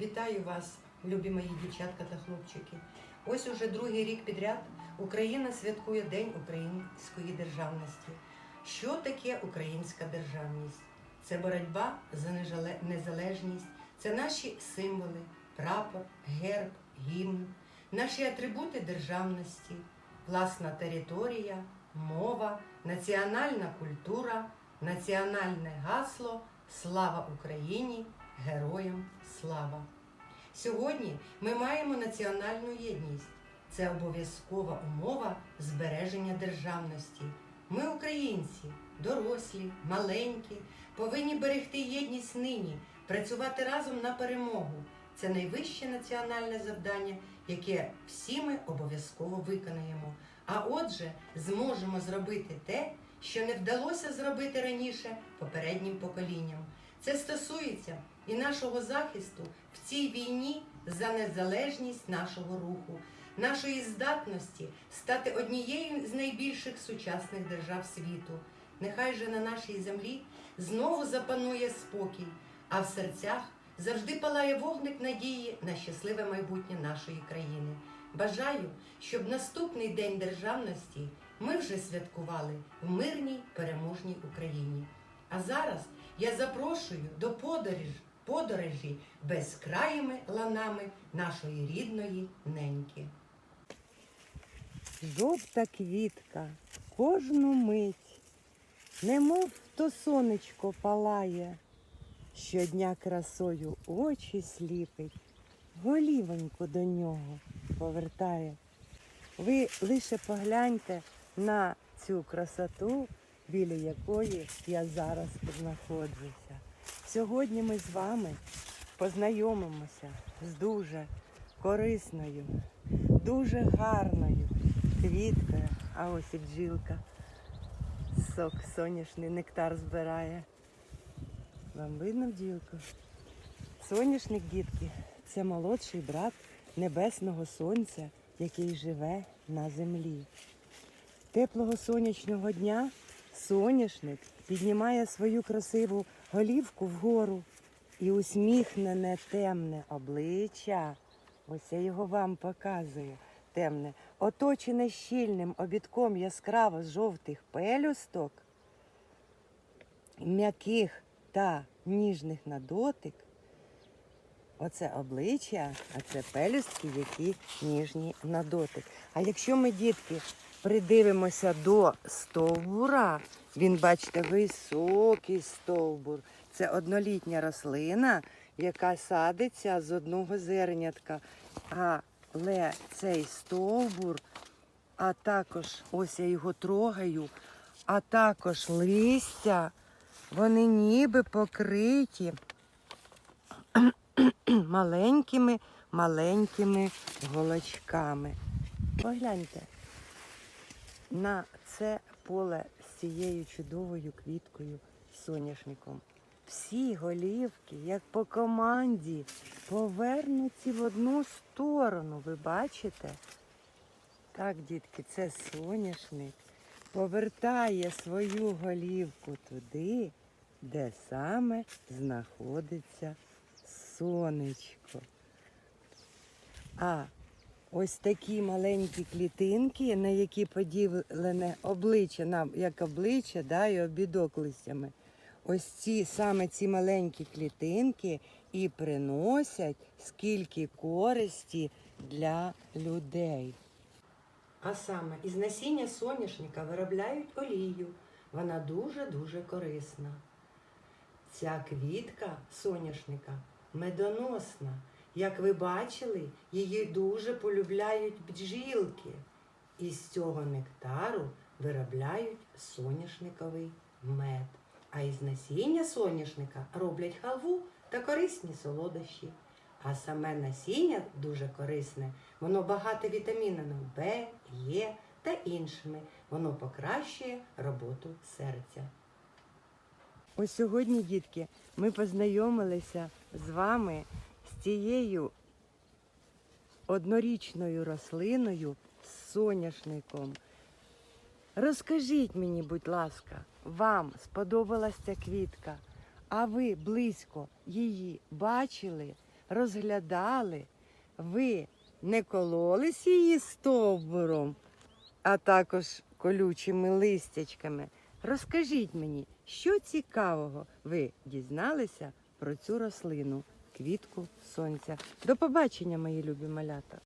Вітаю вас, любі мої дівчатка та хлопчики. Ось уже другий рік підряд Україна святкує День української державності. Що таке українська державність? Це боротьба за незалежність, це наші символи, прапор, герб, гімн, наші атрибути державності, власна територія, мова, національна культура, національне гасло Слава Україні! Героям слава! Сьогодні ми маємо національну єдність. Це обов'язкова умова збереження державності. Ми, українці, дорослі, маленькі, повинні берегти єдність нині, працювати разом на перемогу. Це найвище національне завдання, яке всі ми обов'язково виконаємо. А отже, зможемо зробити те, що не вдалося зробити раніше попереднім поколінням. Це стосується і нашого захисту в цій війні за незалежність нашого руху, нашої здатності стати однією з найбільших сучасних держав світу. Нехай же на нашій землі знову запанує спокій, а в серцях завжди палає вогник надії на щасливе майбутнє нашої країни. Бажаю, щоб наступний день державності ми вже святкували в мирній переможній Україні. А зараз я запрошую до подорож, подорожі безкраїми ланами нашої рідної неньки. Жовта квітка кожну мить, немов то сонечко палає, щодня красою очі сліпить, голівоньку до нього повертає. Ви лише погляньте на цю красоту, біля якої я зараз знаходжуся. Сьогодні ми з вами познайомимося з дуже корисною, дуже гарною квіткою, а ось і бджілка. Сок соняшний нектар збирає. Вам видно бджілку? Соняшник, дітки, це молодший брат небесного сонця, який живе на землі. Теплого сонячного дня соняшник піднімає свою красиву голівку вгору і усміхнене темне обличчя. Ось я його вам показую. Темне, оточене щільним обідком яскраво жовтих пелюсток, м'яких та ніжних на дотик. Оце обличчя, а це пелюстки, які ніжні на дотик. А якщо ми, дітки, придивимося до стовбура, він, бачите, високий стовбур. Це однолітня рослина, яка садиться з одного зернятка. Але цей стовбур, а також ось я його трогаю, а також листя, вони ніби покриті маленькими, маленькими голочками. Погляньте на це поле з цією чудовою квіткою соняшником. Всі голівки, як по команді, повернуті в одну сторону. Ви бачите? Так, дітки, це соняшник повертає свою голівку туди, де саме знаходиться сонечко. А ось такі маленькі клітинки, на які поділене обличчя, нам як обличчя, да, і обідок листями. Ось ці саме ці маленькі клітинки і приносять скільки користі для людей. А саме із насіння соняшника виробляють олію. Вона дуже-дуже корисна. Ця квітка соняшника медоносна. Як ви бачили, її дуже полюбляють бджілки. І з цього нектару виробляють соняшниковий мед. А із насіння соняшника роблять халву та корисні солодощі. А саме насіння дуже корисне, воно багате вітамінами В, Е та іншими. Воно покращує роботу серця. Ось сьогодні, дітки, ми познайомилися з вами з цією однорічною рослиною з соняшником. Розкажіть мені, будь ласка, вам сподобалась ця квітка, а ви близько її бачили? розглядали, ви не кололись її стовбуром, а також колючими листячками. Розкажіть мені, що цікавого ви дізналися про цю рослину, квітку сонця. До побачення, мої любі малята!